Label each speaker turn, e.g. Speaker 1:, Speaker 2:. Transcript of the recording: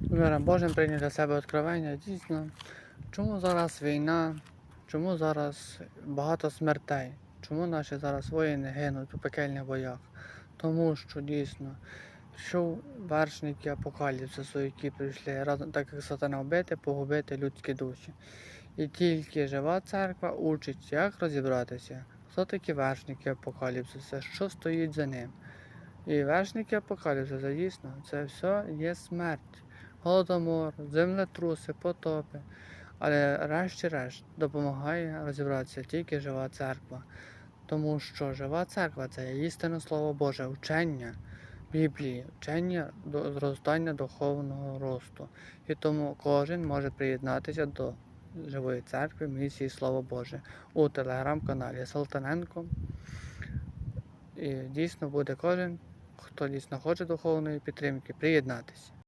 Speaker 1: Миром Божим прийняв для себе відкровення. Дійсно, чому зараз війна, чому зараз багато смертей, чому наші зараз воїни гинуть у пекельних боях? Тому що дійсно прийшов вершники апокаліпсису, які прийшли разом, так як сатана вбити, погубити людські душі. І тільки жива церква учить, як розібратися, хто такі вершники апокаліпсиса, що стоїть за ним. І вершники апокаліпсиса, дійсно, це все є смерть голодомор, землетруси, потопи. Але решті-решт допомагає розібратися тільки жива церква. Тому що жива церква це істинне слово Боже, вчення Біблії, вчення до зростання духовного росту. І тому кожен може приєднатися до живої церкви місії Слово Боже у телеграм-каналі Салтаненко. І дійсно буде кожен, хто дійсно хоче духовної підтримки, приєднатися.